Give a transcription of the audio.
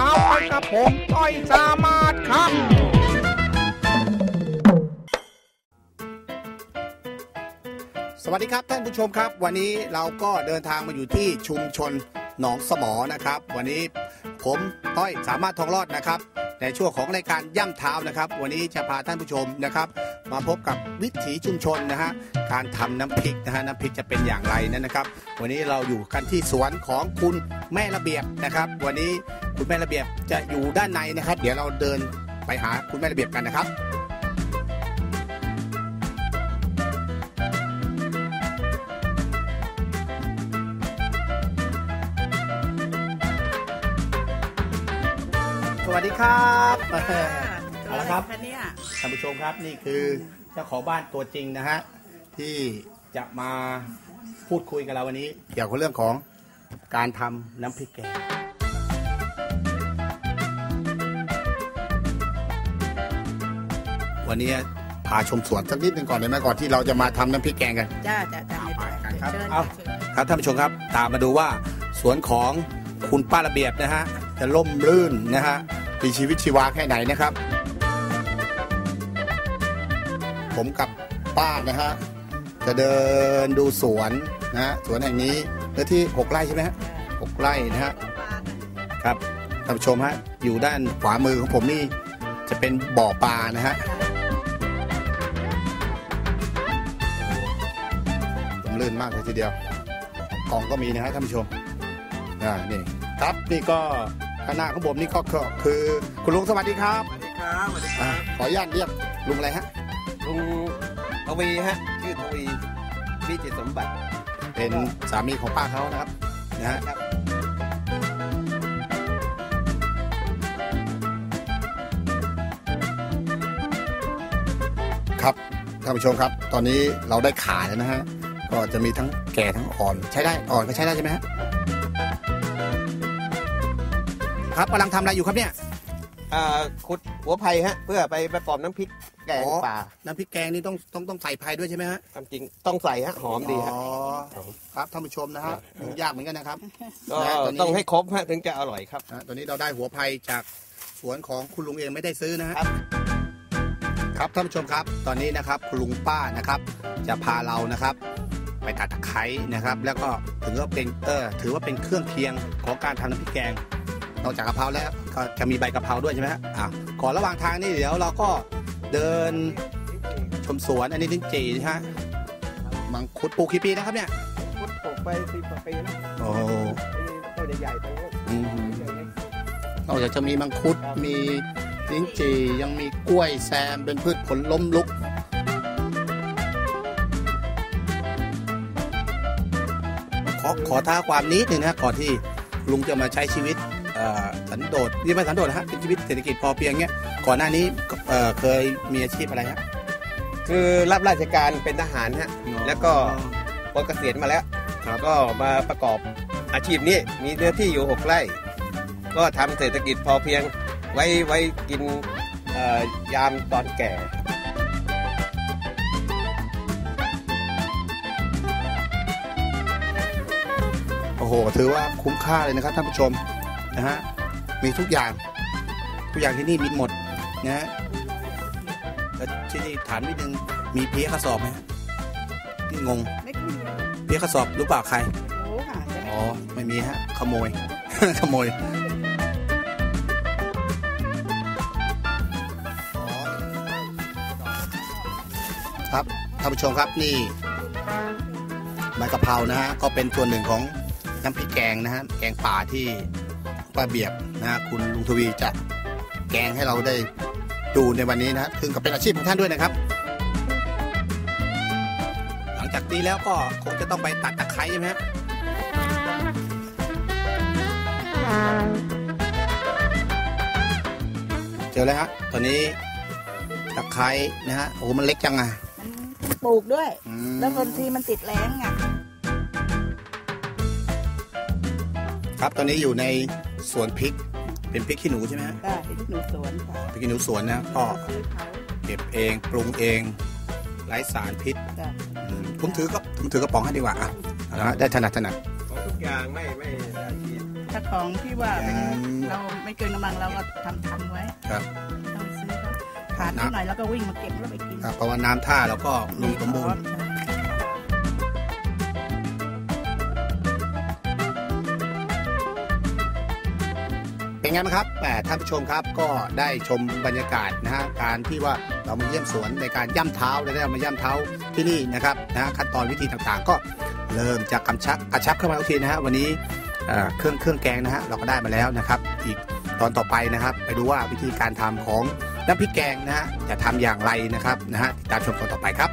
ช้าไปกับผมต้อยสามารถครับสวัสดีครับท่านผู้ชมครับ วันนี้เราก็เดินทางมาอยู่ที่ชุมชนหนองสมอนะครับ วันนี้ผมต้อยสามารถทองรอดนะครับ ในช่วงของรายการย่ำเท้านะครับ วันนี้จะพาท่านผู้ชมนะครับ มาพบกับวิถีชุมชนนะฮะการทำน้ำพริกนะฮะน้ำพริกจะเป็นอย่างไรนั้นนะครับ วันนี้เราอยู่กันที่สวนของคุณ แม่ระเบียบนะครับ วันนี้คุณแม่ระเบียบจะอยู่ด้านในนะครับ เดี๋ยวเราเดินไปหาคุณแม่ระเบียบกันนะครับสวัสดีครับเอาละครับคะเนี่ยท่านผู้ชมครับนี่คือเจ้าของบ้านตัวจริงนะฮะที่จะมาพูดคุยกับเราวันนี้ เกี่ยวกับเรื่องของ การทำน้ำพริกแกงวันนี้พาชมสวนสักนิดหนึ่งก่อนเลยไหมก่อนที่เราจะมาทำน้ำพริกแกงกันจ้าจ้าจ้าไม่เป็นเอาไปกันคไรรับเชิญเอาเชิญครับท่านผู้ชมครับตามมาดูว่าสวนของคุณป้าระเบียบนะฮะจะล่มรื่นนะฮะมีชีวิตชีวาแค่ไหนนะครับ ผมกับป้านะฮะจะเดินดูสวนนะฮะสวนแห่งนี้ เนื้อที่หกไร่ใช่ไหมฮะหกไร่นะฮะครับท่านผู้ชมฮะอยู่ด้านขวามือของผมนี่จะเป็นบ่อปลานะฮะผมลื่นมากเลยทีเดียวกล่องก็มีนะฮะท่านผู้ชมอ่านี่ครับนี่ก็ข้างหน้าของผมนี่ก็ก็คือคุณลุงสวัสดีครับสวัสดีครับสวัสดีคอ่ารับขออนุญาตเรียกลุงอะไรฮะลุงทวีฮะชื่อทวีพี่จิตสมบัติ เป็นสามีของป้าเขานะครับนะฮะครับครับท่านผู้ชมครับ ตอนนี้เราได้ขายแล้วนะฮะก็จะมีทั้งแก่ทั้งอ่อน ใช้ได้อ่อนก็ใช้ได้ใช่ไหมฮะครับกำลังทำอะไรอยู่ครับเนี่ย ขุดหัวไผ่ฮะ เพื่อไปประกอบน้ำพริกแกงอ๋อป่า น้ำพริกแกงนี่ต้องต้องต้องใส่ไผ่ด้วยใช่ไหมฮะความจริงต้องใส่ฮะหอมดีฮะอ๋อครับท่านผู้ชมนะฮะยากเหมือนกันนะครับก็นะตอนนี้ต้องให้ครบฮะถึงจะอร่อยครับ นะตอนนี้เราได้หัวไผ่จากสวนของคุณลุงเองไม่ได้ซื้อนะฮะครับ ครับท่านผู้ชมครับ ตอนนี้นะครับคุณลุงป้านะครับ จะพาเรานะครับ ไปตัดตะไคร้นะครับ แล้วก็ถือว่าเป็นเออถือว่าเป็นเครื่องเคียงของการทำน้ำพริกแกง นอกจากกะเพราแล้วก็จะมีใบกะเพราด้วยใช่ไหมฮะอะก่อนระหว่างทางนี่เดี๋ยวเราก็เดินชมสวนอันนี้ลิ้นจี่นะฮะมังคุดปลูกกี่ปีนะครับเนี่ยขุดปลูกไปสิบกว่าปีแล้วโอ้ต้นใหญ่ๆทั้งนั้นอืมนอกจากจะมีมังคุดมีลิ้นจี่ยังมีกล้วยแซมเป็นพืชผลล้มลุก ขอขอท้าความนิดหนึ่งนะก่อนที่ลุงจะมาใช้ชีวิตเอ่อ สันโดษนี่ไม่สันโดษนะฮะเป็นชีวิตเศรษฐกิจพอเพียงเงี้ยก่อนหน้านี้เอ่อเคยมีอาชีพอะไรฮะคือรับราชการเป็นทหารฮะแล้วก็พอเกษียณมาแล้วครับก็มาประกอบอาชีพนี้มีเนื้อที่อยู่หกไร่ ก็ทำเศรษฐกิจพอเพียงไว้ไว้กินเอ่อยามตอนแก่โอ้โห ถือว่าคุ้มค่าเลยนะครับท่านผู้ชม นะฮะมีทุกอย่างทุกอย่างที่นี่มีหมดนะฮะแล้วที่นี่ถามนิดนึงมีเพี้ยกระสอบไหมฮะนี่งงไม่คุยเพี้ยกระสอบรู้เปล่าใครรู้ค่ะจะไม่อ๋อไม่มีฮะขโมย ขโมยครับท่านผู้ชมครับนี่ใบกะเพรานะฮะก็เป็นส่วนหนึ่งของน้ำพริกแกงนะฮะแกงป่าที่ ป้าเบียบนะฮะคุณลุงทวีจะแกงให้เราได้ดูในวันนี้นะฮะถึงกับเป็นอาชีพของท่านด้วยนะครับ หลังจากนี้แล้วก็คงจะต้องไปตัดตะไคร้ใช่ไหมฮะเจอแล้วฮะตอนนี้ตะไคร้นะฮะโอ้โหมันเล็กจังอะมันปลูกด้วยอืมแล้วบางทีมันติดแรงอะครับตอนนี้อยู่ใน สวนพริก เป็นพริกขี้หนูใช่ไหมฮะก็ที่หนูสวนค่ะพริกขี้หนูสวนนะก็ซื้อเขาเก็บเองปรุงเองไร้สารพิษจ้ะอืมผมถือก็ผมถือกระป๋องให้ดีกว่าอะเอาละฮะได้ถนัดถนัด ของทุกอย่างไม่ไม่อาชีพถ้าของที่ว่าเป็นอืม เราไม่เกินกำลังเราก็ทำทำไว้ครับต้องไปซื้อเขาขาดนิดหน่อยแล้วก็วิ่งมาเก็บแล้วไปกินครับเพราะว่าน้ำท่าเราก็ลุมสมบูรณ์ เป็นไงบ้างครับแหมท่านผู้ชมครับก็ได้ชมบรรยากาศนะฮะการที่ว่าเรามาเยี่ยมสวนในการย่ำเท้าและได้มาย่ำเท้าที่นี่นะครับนะฮะขั้นตอนวิธีต่างๆ ก็เริ่มจากกำชับกระชับเข้ามาทุกทีนะฮะวันนี้เอ่อเครื่องเครื่องแกงนะฮะเราก็ได้มาแล้วนะครับ อีกตอนต่อไปนะครับ ไปดูว่าวิธีการทำของน้ำพริกแกงนะฮะจะทำอย่างไรนะครับนะฮะติดตามชมตอนต่อไปครับ